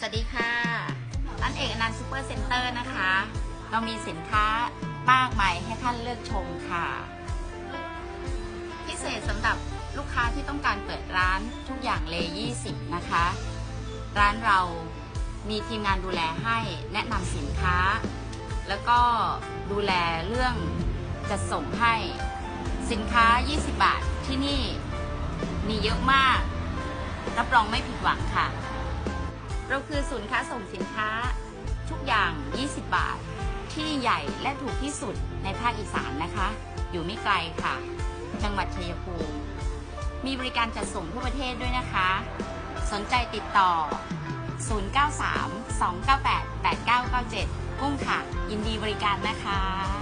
สวัสดีค่ะ ร้านเอกอนันต์ซูเปอร์เซ็นเตอร์นะคะ เรามีสินค้ามากมายให้ท่านเลือกชมค่ะ พิเศษสำหรับลูกค้าที่ต้องการเปิดร้านทุกอย่างเลย20 นะคะ ร้านเรามีทีมงานดูแลให้แนะนำสินค้า แล้วก็ดูแลเรื่องจะส่งให้สินค้า 20 บาทที่นี่มีเยอะมาก รับรองไม่ผิดหวังค่ะ เราคือศูนย์ค้าส่งสินค้าทุกอย่าง 20 บาท ที่ใหญ่และถูกที่สุดในภาคอีสานนะคะ อยู่ไม่ไกลค่ะ จังหวัดชัยภูมิ มีบริการจัดส่งทั่วประเทศด้วยนะคะ สนใจติดต่อ 093 298 8997 กุ้งค่ะ ยินดีบริการนะคะ